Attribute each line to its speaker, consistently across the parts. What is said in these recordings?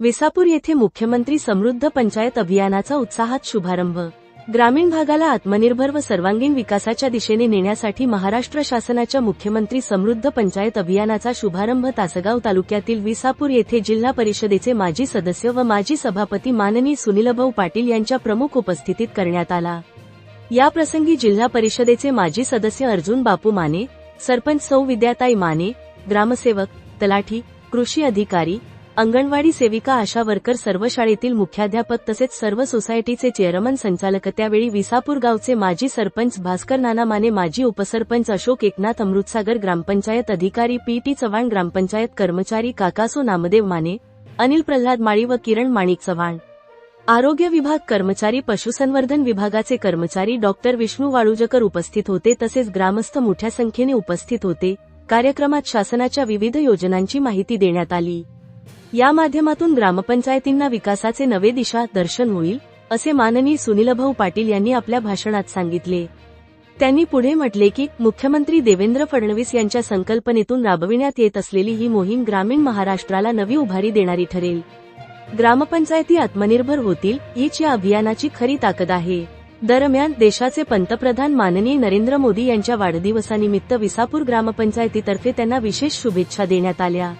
Speaker 1: विसापूर येथे मुख्यमंत्री समृद्ध पंचायत अभियानाचा उत्साहात शुभारंभ. ग्रामीण भागाला आत्मनिर्भर व सर्वांगीण विकासाच्या दिशेने नेण्यासाठी महाराष्ट्र शासनाच्या मुख्यमंत्री समृद्ध पंचायत अभियानाचा शुभारंभ तासगाव तालुक्यातील विसापूर येथे जिल्हा परिषदेचे माजी सदस्य व माजी सभापती माननीय सुनीलभाऊ पाटील यांच्या प्रमुख उपस्थितीत करण्यात आला. या प्रसंगी जिल्हा परिषदेचे माजी सदस्य अर्जुन बापू माने सरपंच सौ विद्याताई माने ग्रामसेवक तलाठी कृषी अधिकारी अंगणवाडी सेविका आशा वर्कर सर्व शाळेतील मुख्याध्यापक तसेच सर्व सोसायटीचे चेअरमन संचालक त्यावेळी विसापूर गावचे माजी सरपंच भास्कर नाना माने माजी उपसरपंच अशोक एकनाथ अमृतसागर ग्रामपंचायत अधिकारी पी टी चव्हाण ग्रामपंचायत कर्मचारी काकासो नामदेव माने अनिल प्रल्हाद माळी व किरण माणिक चव्हाण. आरोग्य विभाग कर्मचारी पशुसंवर्धन विभागाचे कर्मचारी डॉक्टर विष्णू वाळुजकर उपस्थित होते तसेच ग्रामस्थ मोठ्या संख्येने उपस्थित होते. कार्यक्रमात शासनाच्या विविध योजनांची माहिती देण्यात आली. या माध्यमातून ग्रामपंचायतींना विकासाचे नवे दिशा दर्शन होईल असे माननीय सुनीलभाऊ पाटील यांनी आपल्या भाषणात सांगितले. त्यांनी पुढे म्हटले की मुख्यमंत्री देवेंद्र फडणवीस यांच्या संकल्पनेतून राबविण्यात येत असलेली ही मोहीम ग्रामीण महाराष्ट्राला नवी उभारी देणारी ठरेल. ग्रामपंचायती आत्मनिर्भर होतील हीच या अभियानाची खरी ताकद आहे. दरम्यान देशाचे पंतप्रधान माननीय नरेंद्र मोदी यांच्या वाढदिवसानिमित्त विसापूर ग्रामपंचायतीतर्फे त्यांना विशेष शुभेच्छा देण्यात आल्या.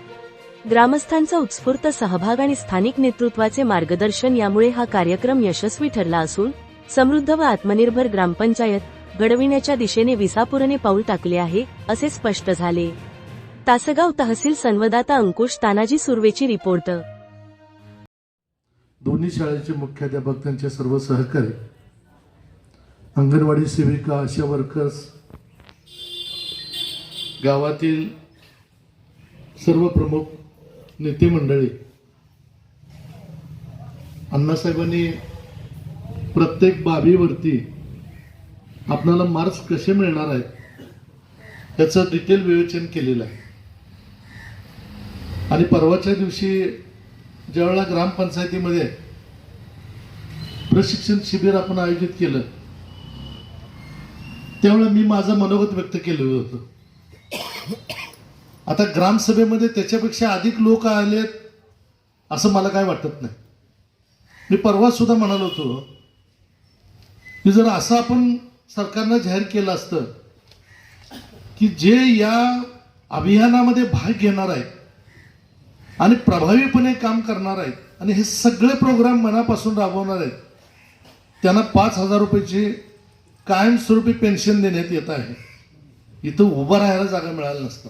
Speaker 1: ग्रामस्थांचा उत्स्फूर्त सहभाग आणि स्थानिक नेतृत्वाचे मार्गदर्शन यामुळे हा कार्यक्रम यशस्वी ठरला असून समृद्ध व आत्मनिर्भर ग्रामपंचायत घडविण्याच्या दिशेने विसापुरने पाऊल टाकले आहे असे स्पष्ट झाले. तासगाव तहसील संवाददाता अंकुश तानाजी सुर्वेची रिपोर्ट.
Speaker 2: दोन्ही शाळेचे मुख्याध्यापक त्यांचे सर्व सहकारी अंगणवाडी सेविका आशा वर्कर्स गावातील सर्व प्रमुख नेते मंडळी अण्णासाहेबांनी प्रत्येक बाबीवरती आपणाला मार्क्स कसे मिळणार आहेत याचं डिटेल विवेचन केलेलं आहे. आणि परवाच्या दिवशी ज्यावेळेला ग्रामपंचायतीमध्ये प्रशिक्षण शिबिर आपण आयोजित केलं त्यावेळेला मी माझं मनोगत व्यक्त केलेलं होतं. आता ग्रामसभेमध्ये त्याच्यापेक्षा अधिक लोक आलेत असं मला काय वाटत नाही. मी परवा सुद्धा म्हणालो होतो की जर असं आपण सरकारनं जाहीर केलं असतं की जे या अभियानामध्ये भाग घेणार आहेत आणि प्रभावीपणे काम करणार आहेत आणि हे सगळे प्रोग्राम मनापासून राबवणार आहेत त्यांना पाच हजार रुपयाची कायमस्वरूपी पेन्शन देण्यात येत आहे. इथं उभं राहायला जागा मिळाली नसतं.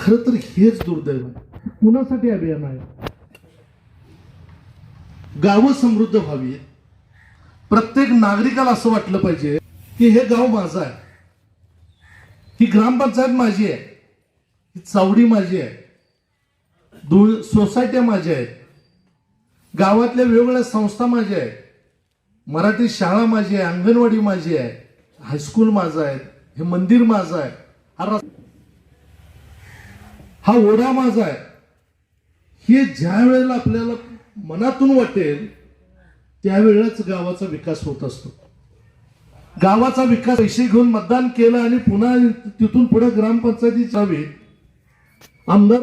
Speaker 2: खर तर हेच दुर्दैव आहे. कुणासाठी अभियान आहे? गावं समृद्ध व्हावी प्रत्येक नागरिकाला असं वाटलं पाहिजे की हे गाव माझं आहे. ही ग्रामपंचायत माझी आहे. ही चावडी माझी आहे. धुळ सोसायट्या माझ्या आहेत. गावातल्या वेगवेगळ्या संस्था माझ्या आहेत. मराठी शाळा माझी आहे अंगणवाडी माझी आहे हायस्कूल माझं आहे हे मंदिर माझं आहे. हा हा ओढा माझा आहे. हे ज्या वेळेला आपल्याला मनातून वाटेल त्यावेळेलाच गावाचा विकास होत असतो. गावाचा विकास पैसे घेऊन मतदान केलं आणि पुन्हा तिथून पुढे ग्रामपंचायती जावी आमदार